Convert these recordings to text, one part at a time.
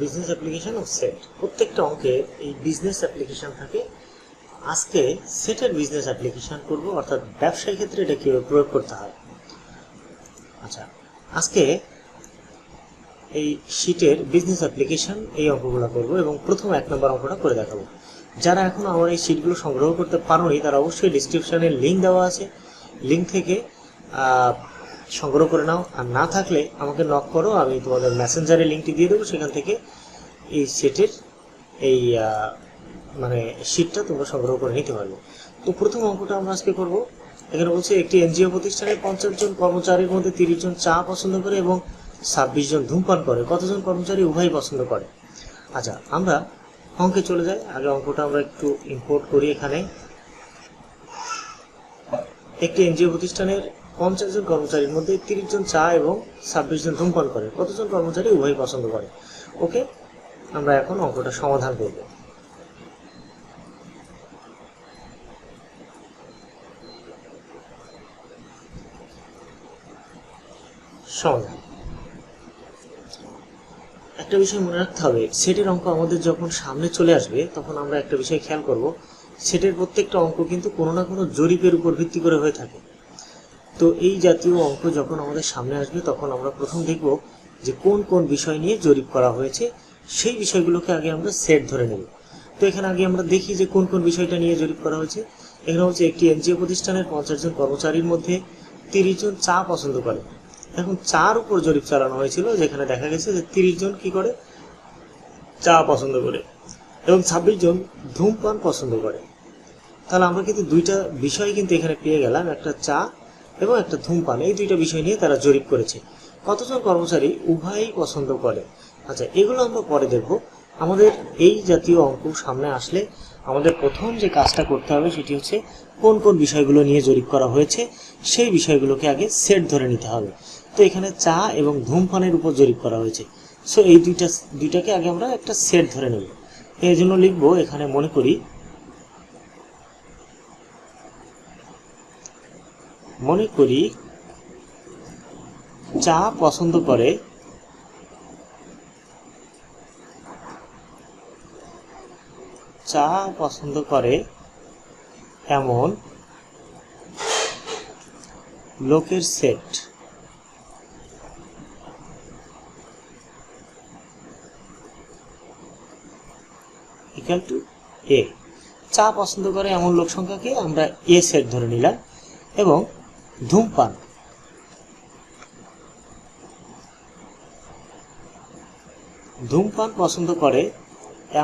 Business application ও set প্রত্যেকটা অঙ্কে এই বিজনেস অ্যাপ্লিকেশন থাকে। আজকে সেটের বিজনেস অ্যাপ্লিকেশন করব, অর্থাৎ ব্যবসায়ী ক্ষেত্রে এটা কীভাবে প্রয়োগ করতে হয়। আচ্ছা আজকে এই শিটের বিজনেস অ্যাপ্লিকেশন এই অঙ্কগুলো করব এবং প্রথম এক নম্বর অঙ্কটা করে দেখাবো। যারা এখনও আমার এই শিটগুলো সংগ্রহ করতে পারোনি, তারা অবশ্যই ডিসক্রিপশনে লিঙ্ক দেওয়া আছে। লিঙ্ক থেকে সংগ্রহ করে নাও। আর না থাকলে আমাকে নক করো, আমি তোমাদের মেসেঞ্জারে লিঙ্কটি দিয়ে দেবো। সেখান থেকে এই সেটের এই মানে শিটটা তোমরা সংগ্রহ করে নিতে পারবে। তো প্রথম অঙ্কটা আমরা আজকে করব। এখানে বলছে, একটি এনজিও প্রতিষ্ঠানের পঞ্চাশ জন কর্মচারীর মধ্যে তিরিশ জন চা পছন্দ করে এবং ছাব্বিশ জন ধূমপান করে। কতজন কর্মচারী উভয় পছন্দ করে? আচ্ছা আমরা অঙ্কে চলে যাই। আগে অঙ্কটা আমরা একটু ইম্পোর্ট করি এখানে। একটি এনজিও প্রতিষ্ঠানের পঞ্চাশ জন কর্মচারীর মধ্যে তিরিশ জন চা এবং ছাব্বিশ জন ধূমপান করে। কতজন কর্মচারী উভয় পছন্দ করে? ওকে, আমরা এখন অঙ্কটা সমাধান করব। সমাধান। একটা বিষয় মনে রাখতে হবে, সেটের অঙ্ক আমাদের যখন সামনে চলে আসবে, তখন আমরা একটা বিষয় খেয়াল করব, সেটের প্রত্যেকটা অঙ্ক কিন্তু কোনো না কোনো জরিপের উপর ভিত্তি করে হয়ে থাকে। তো এই জাতীয় অঙ্ক যখন আমাদের সামনে আসবে, তখন আমরা প্রথম দেখব যে কোন কোন বিষয় নিয়ে জরিপ করা হয়েছে। সেই বিষয়গুলোকে আগে আমরা সেট ধরে নেব। তো এখানে আগে আমরা দেখি যে কোন কোন বিষয়টা নিয়ে জরিপ করা হয়েছে। এখানে হচ্ছে একটি এনজিও প্রতিষ্ঠানের পঞ্চাশ জন কর্মচারীর মধ্যে তিরিশ জন চা পছন্দ করে। এখন চার উপর জরিপ চালানো হয়েছিল, যেখানে দেখা গেছে যে তিরিশ জন কি করে? চা পছন্দ করে এবং ছাব্বিশ জন ধূমপান পছন্দ করে। তাহলে আমরা কিন্তু দুইটা বিষয় কিন্তু এখানে পেয়ে গেলাম। একটা চা এবং একটা ধূমপান, এই দুইটা বিষয় নিয়ে তারা জরিপ করেছে। কতজন কর্মচারী উভয়ই পছন্দ করে? আচ্ছা এগুলো আমরা পরে দেখব। আমাদের এই জাতীয় অঙ্ক সামনে আসলে আমাদের প্রথম যে কাজটা করতে হবে সেটি হচ্ছে কোন কোন বিষয়গুলো নিয়ে জরিপ করা হয়েছে, সেই বিষয়গুলোকে আগে সেট ধরে নিতে হবে। তো এখানে চা এবং ধূমপানের উপর জরিপ করা হয়েছে। সো এই দুইটা, দুইটাকে আগে আমরা একটা সেট ধরে নেব। এই জন্য লিখব, এখানে মনে করি মনে করি চা পছন্দ করে চা পছন্দ করে এমন লোকের সেট। ইকাল টু এ চা পছন্দ করে এমন লোক সংখ্যাকে আমরা এ সেট ধরে নিলাম এবং ধূমপান। ধূমপান পছন্দ করে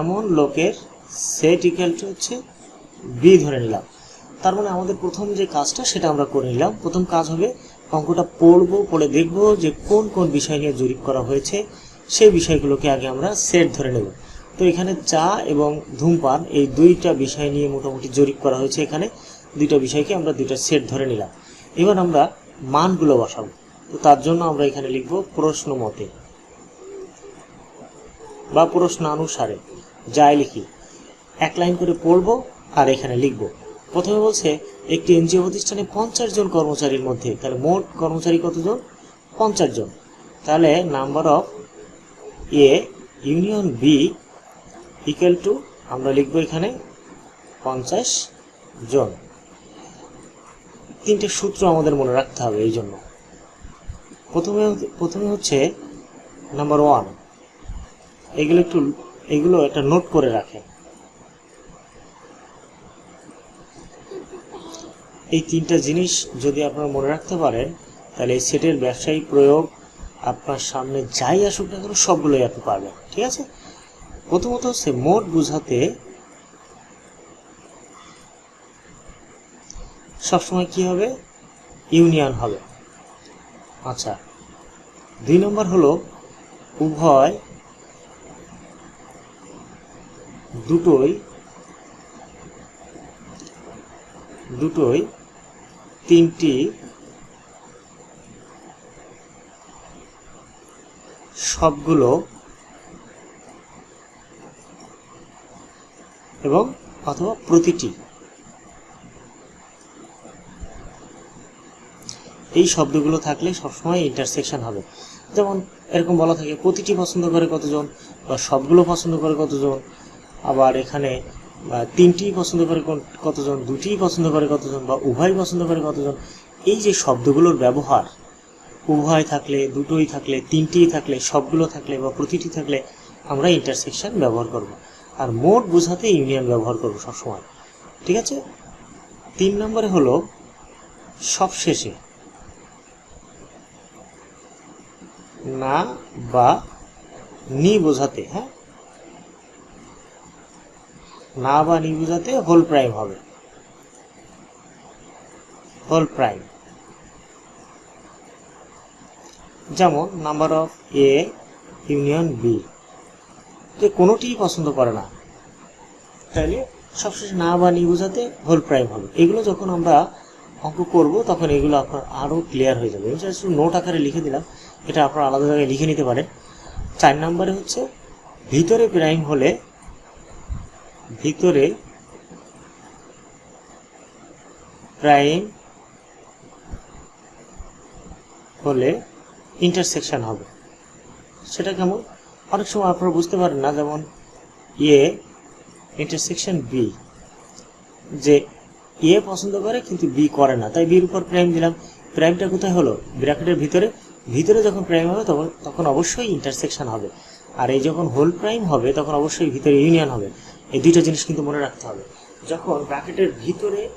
এমন লোকের সেট ইকাল টু হচ্ছে বি ধরে নিলাম। তার মানে আমাদের প্রথম যে কাজটা সেটা আমরা করে নিলাম। প্রথম কাজ হবে অঙ্কটা পড়ব, পড়ে দেখব যে কোন কোন বিষয় নিয়ে জরিপ করা হয়েছে। সেই বিষয়গুলোকে আগে আমরা সেট ধরে নেব। তো এখানে চা এবং ধূমপান এই দুইটা বিষয় নিয়ে মোটামুটি জরিপ করা হয়েছে এখানে। দুইটা বিষয়কে আমরা দুইটা সেট ধরে নিলাম। এবার আমরা মানগুলো বসাবো। তো তার জন্য আমরা এখানে লিখব প্রশ্ন মতে বা প্রশ্নানুসারে যাই লিখি। এক লাইন করে পড়ব আর এখানে লিখব। প্রথমে বলছে, একটি এনজিও প্রতিষ্ঠানে পঞ্চাশ জন কর্মচারীর মধ্যে, তাহলে মোট কর্মচারী কতজন? পঞ্চাশ জন। তাহলে number of A union B equal to আমরা লিখব এখানে পঞ্চাশ জন। তিনটে সূত্র আমাদের মনে রাখতে হবে এই জন্য। প্রথমে প্রথমে হচ্ছে নাম্বার ওয়ান এগুলো একটু এগুলো একটা নোট করে রাখেন। এই তিনটা জিনিস যদি আপনারা মনে রাখতে পারেন, তাহলে এই সেটের ব্যবসায়ী প্রয়োগ আপনার সামনে যাই আসুক না কেন সবগুলোই আপনি পারবেন, ঠিক আছে? প্রথমত হচ্ছে মোট বুঝাতে সবসময় কি হবে? ইউনিয়ন হবে। আচ্ছা দুই নম্বর হলো উভয় দুটোই দুটোই তিনটি সবগুলো এবং অথবা প্রতিটি এই শব্দগুলো থাকলে সবসময় ইন্টারসেকশন হবে। যেমন এরকম বলা থাকে, প্রতিটি পছন্দ করে কতজন বা সবগুলো পছন্দ করে কতজন? আবার এখানে তিনটি পছন্দ করে কতজন? দুটিই পছন্দ করে কতজন? বা উভয় পছন্দ করে কতজন? এই যে শব্দগুলোর ব্যবহার, উভয় থাকলে, দুটোই থাকলে, তিনটিই থাকলে, সবগুলো থাকলে বা প্রতিটি থাকলে আমরা ইন্টারসেকশন ব্যবহার করব। আর মোট বোঝাতে ইউনিয়ন ব্যবহার করব সবসময়। ঠিক আছে? তিন নম্বরে হলো সবশেষে না বা নি বোঝাতে হ্যাঁ? না বা নি বোঝাতে হোল প্রাইম হবে। হোল প্রাইম যেমন number of A union B যে কোনোটিই পছন্দ করে না, তাহলে সবশেষে না বা নি বোঝাতে হোল প্রাইম হবে। এগুলো যখন আমরা অঙ্ক করব, তখন এগুলো আপনার আরও ক্লিয়ার হয়ে যাবে। আমি জাস্ট নোট আকারে লিখে দিলাম, এটা আপনার আলাদা জায়গায় লিখে নিতে পারেন। চার নম্বরে হচ্ছে, ভিতরে প্রাইম হলে ভিতরে প্রাইম হলে ইন্টারসেকশন হবে। সেটা কেমন? অনেক সময় আপনারা বুঝতে পারেন না, যেমন এ ইন্টারসেকশন বি যে এ পছন্দ করে, কিন্তু বি করে না। তাই বির উপর প্রাইম দিলাম। প্রাইমটা কোথায় হলো? ব্র্যাকেটের ভিতরে। ভিতরে যখন প্রাইম হবে, তখন তখন অবশ্যই ইন্টারসেকশন হবে। আর এই যখন হোল প্রাইম হবে, তখন অবশ্যই ভিতরে ইউনিয়ন হবে। এই দুইটা জিনিস কিন্তু মনে রাখতে হবে। যখন ব্র্যাকেটের ভিতরে,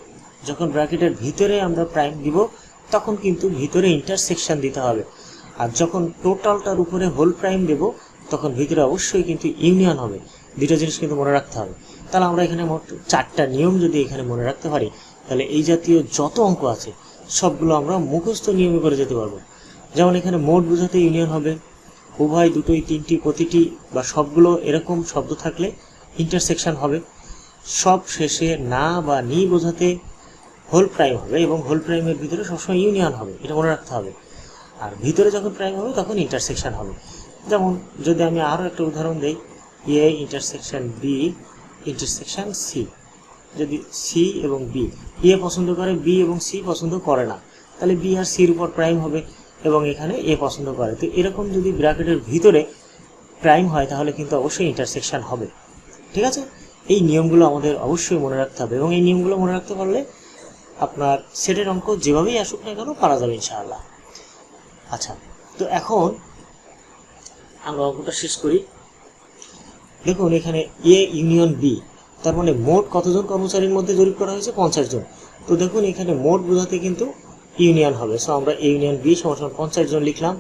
যখন ব্র্যাকেটের ভিতরে আমরা প্রাইম দিব, তখন কিন্তু ভিতরে ইন্টারসেকশন দিতে হবে। আর যখন টোটালটার উপরে হোল প্রাইম দেব, তখন ভিতরে অবশ্যই কিন্তু ইউনিয়ন হবে। দুটো জিনিস কিন্তু মনে রাখতে হবে। তাহলে আমরা এখানে মোট চারটা নিয়ম যদি এখানে মনে রাখতে পারি, তাহলে এই জাতীয় যত অঙ্ক আছে, সবগুলো আমরা মুখস্থ নিয়মে করে যেতে পারব। যেমন এখানে মোট বোঝাতে ইউনিয়ন হবে, উভয় দুটোই তিনটি প্রতিটি বা সবগুলো এরকম শব্দ থাকলে ইন্টারসেকশন হবে। সব শেষে না বা নি বোঝাতে হোল প্রাইম হবে এবং হোল প্রাইমের ভিতরে সবসময় ইউনিয়ন হবে, এটা মনে রাখতে হবে। আর ভিতরে যখন প্রাইম হবে, তখন ইন্টারসেকশন হবে। যেমন যদি আমি আরও একটা উদাহরণ দিই A intersection B intersection C যদি সি এবং বি এ পছন্দ করে বি এবং সি পছন্দ করে না, তাহলে বি আর সির উপর প্রাইম হবে এবং এখানে এ পছন্দ করে। তো এরকম যদি ব্র্যাকেটের ভিতরে প্রাইম হয়, তাহলে কিন্তু অবশ্যই ইন্টারসেকশন হবে। ঠিক আছে? এই নিয়মগুলো আমাদের অবশ্যই মনে রাখতে হবে এবং এই নিয়মগুলো মনে রাখতে পারলে আপনার সেটের অঙ্ক যেভাবেই আসুক না কেন পারা যাবে ইনশাআল্লাহ। আচ্ছা তো এখন আমরা অঙ্কটা শেষ করি। দেখুন, এখানে এ ইউনিয়ন বি তার মানে মোট কতজন কর্মচারীর মধ্যে জরিপ করা হয়েছে? পঞ্চাশ জন। তো দেখুন, এখানে মোট বোঝাতে কিন্তু ইউনিয়ন হবে। সো আমরা ইউনিয়ন বি সমান পঞ্চাশ জন লিখলাম।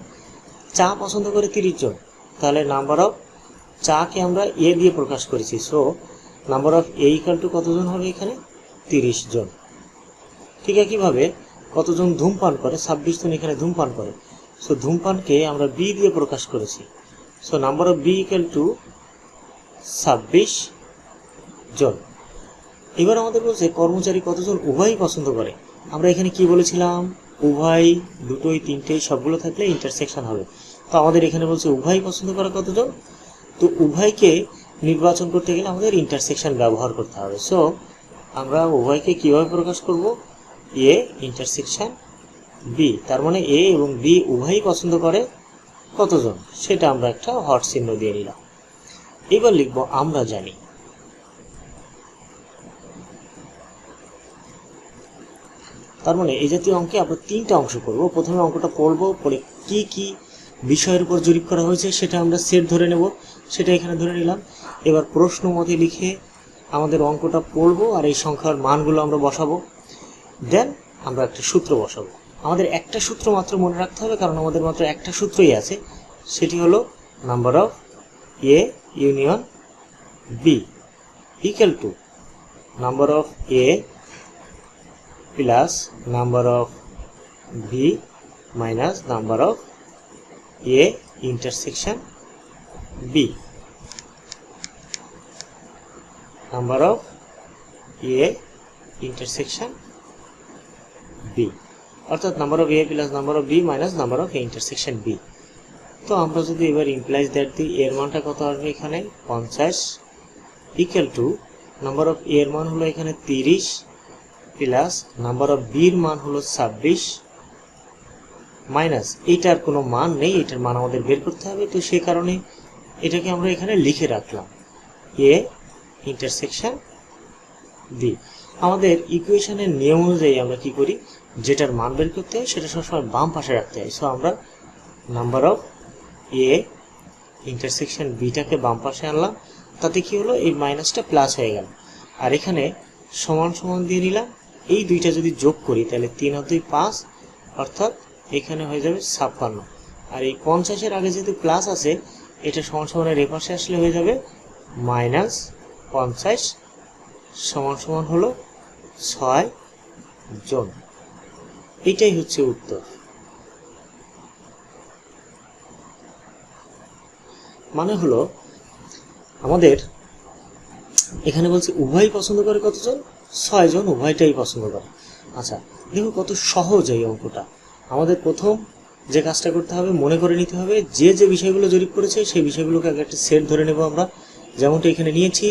চা পছন্দ করে তিরিশ জন। তাহলে নাম্বার অফ চাকে আমরা এ দিয়ে প্রকাশ করেছি। So number of A equal to কতজন হবে এখানে? তিরিশ জন। ঠিক একইভাবে কতজন ধূমপান করে? ছাব্বিশ জন এখানে ধূমপান করে। সো ধূমপানকে আমরা বি দিয়ে প্রকাশ করেছি। So number of B equal to ছাব্বিশ জন। এবার আমাদের বলছে, কর্মচারী কতজন? উভয়ই পছন্দ করে। আমরা এখানে কি বলেছিলাম? উভয়, দুটোই, তিনটেই, সবগুলো থাকলে ইন্টারসেকশন হবে। তো আমাদের এখানে বলছে উভয় পছন্দ করে কতজন? তো উভয়কে নির্বাচন করতে গেলে আমাদের ইন্টারসেকশন ব্যবহার করতে হবে। সো আমরা উভয়কে কীভাবে প্রকাশ করব? এ ইন্টারসেকশন বি তার মানে এ এবং বি উভয়ই পছন্দ করে কতজন? সেটা আমরা একটা হট চিহ্ন দিয়ে নিলাম। এবার লিখব, আমরা জানি। তার মানে এই জাতীয় অঙ্কে আমরা তিনটা অংশ করব। প্রথমে অঙ্কটা পড়ব পরে কি কি বিষয়ের উপর জরিপ করা হয়েছে সেটা আমরা সেট ধরে নেব, সেটা এখানে ধরে নিলাম। এবার প্রশ্ন মতে লিখে আমাদের অঙ্কটা পড়ব আর এই সংখ্যার মানগুলো আমরা বসাবো। দেন আমরা একটা সূত্র বসাবো। আমাদের একটা সূত্র মাত্র মনে রাখতে হবে, কারণ আমাদের মাত্র একটা সূত্রই আছে। সেটি হলো number of A union B equal to number of A plus number of B minus number of A intersection B number of A intersection B অর্থাৎ number of A plus number of B minus number of A intersection B তো আমরা যদি এবার implies that দিই এর মানটা কত আসবে এখানে? পঞ্চাশ। ইকুয়াল টু নাম্বার অফ এর মান হলো এখানে তিরিশ প্লাস নাম্বার অফ বির মান হলো ছাব্বিশ। মাইনাস এইটার কোনো মান নেই, এটার মান আমাদের বের করতে হবে। তো সে কারণে এটাকে আমরা এখানে লিখে রাখলাম। এ ইন্টারসেকশন বি আমাদের ইকুয়েশনের নিয়ম অনুযায়ী আমরা কি করি? যেটার মান বের করতে হয়, সেটা সবসময় বাম পাশে রাখতে হয়। সো আমরা নাম্বার অফ এ ইন্টারসেকশন বিটাকে বাম পাশে আনলাম, তাতে কি হলো? এই মাইনাসটা প্লাস হয়ে গেল। আর এখানে সমান সমান দিয়ে নিলাম। এই দুইটা যদি যোগ করি, তাহলে তিন আর দুই পাঁচ, অর্থাৎ এখানে হয়ে যাবে ছাপ্পান্ন। আর এই পঞ্চাশের আগে যেহেতু প্লাস আছে, এটা সমান সমানের পাশে আসলে হয়ে যাবে মাইনাস পঞ্চাশ সমান সমান হলো ছয় জন এটাই হচ্ছে উত্তর। মানে হলো আমাদের এখানে বলছে, উভয়ই পছন্দ করে কতজন? ছয়জন উভয়টাই পছন্দ করে। আচ্ছা দেখো কত সহজ এই অঙ্কটা। আমাদের প্রথম যে কাজটা করতে হবে, মনে করে নিতে হবে, যে যে বিষয়গুলো জরিপ করেছে, সেই বিষয়গুলোকে আগে একটা সেট ধরে নেব আমরা। যেমনটা এখানে নিয়েছি।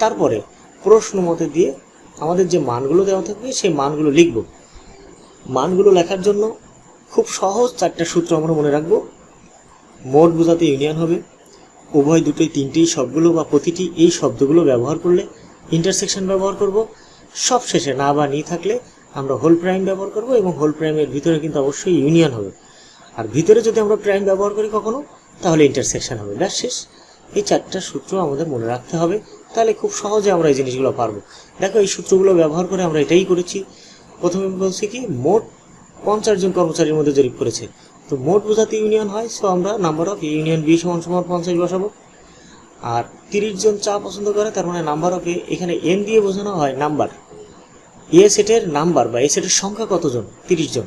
তারপরে প্রশ্ন মতে দিয়ে আমাদের যে মানগুলো দেওয়া থাকবে, সেই মানগুলো লিখব। মানগুলো লেখার জন্য খুব সহজ চারটা সূত্র আমরা মনে রাখব। মোট বোঝাতে ইউনিয়ন হবে। উভয় দুটোই, তিনটেই, সবগুলো বা প্রতিটি এই শব্দগুলো ব্যবহার করলে ইন্টারসেকশন ব্যবহার করব। সব শেষে না বা নি থাকলে আমরা হোল প্রাইম ব্যবহার করব এবং হোল প্রাইমের ভিতরে কিন্তু অবশ্যই ইউনিয়ন হবে। আর ভিতরে যদি আমরা প্রাইম ব্যবহার করি কখনো, তাহলে ইন্টারসেকশন হবে। ব্যাস শেষ। এই চারটা সূত্র আমাদের মনে রাখতে হবে। তাহলে খুব সহজে আমরা এই জিনিসগুলো পারব। দেখো, এই সূত্রগুলো ব্যবহার করে আমরা এটাই করেছি। প্রথমে বলছি কি, মোট পঞ্চাশ জন কর্মচারীর মধ্যে জরিপ করেছে। তো মোট বোঝাতে ইউনিয়ন হয় সো আমরা নাম্বার অফ ইউনিয়ন বি সমান সমান পঞ্চাশ বসাবো। আর তিরিশ জন চা পছন্দ করে, তার মানে নাম্বার অফ এ এখানে এন দিয়ে বোঝানো হয় নাম্বার এ সেটের নাম্বার বা এ সেটের সংখ্যা কতজন? তিরিশ জন।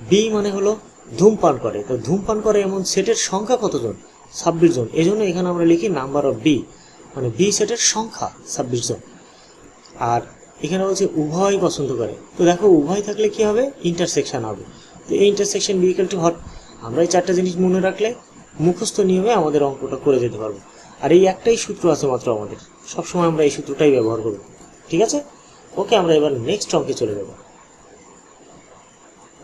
বি মানে হলো ধূমপান করে। তো ধূমপান করে এমন সেটের সংখ্যা কতজন? ছাব্বিশ জন। এই জন্য এখানে আমরা লিখি নাম্বার অফ বি মানে বি সেটের সংখ্যা, ছাব্বিশ জন। আর এখানে বলছে উভয় পছন্দ করে। তো দেখো উভয় থাকলে কি হবে? ইন্টারসেকশন হবে। তো এই ইন্টারসেকশন বিকেল টু হট আমরা এই চারটা জিনিস মনে রাখলে মুখস্থ নিয়মে আমাদের অঙ্কটা করে যেতে পারব। আর এই একটাই সূত্র আছে মাত্র আমাদের। সবসময় আমরা এই সূত্রটাই ব্যবহার করব। ঠিক আছে? ওকে, আমরা এবার নেক্সট অঙ্কে চলে যাব।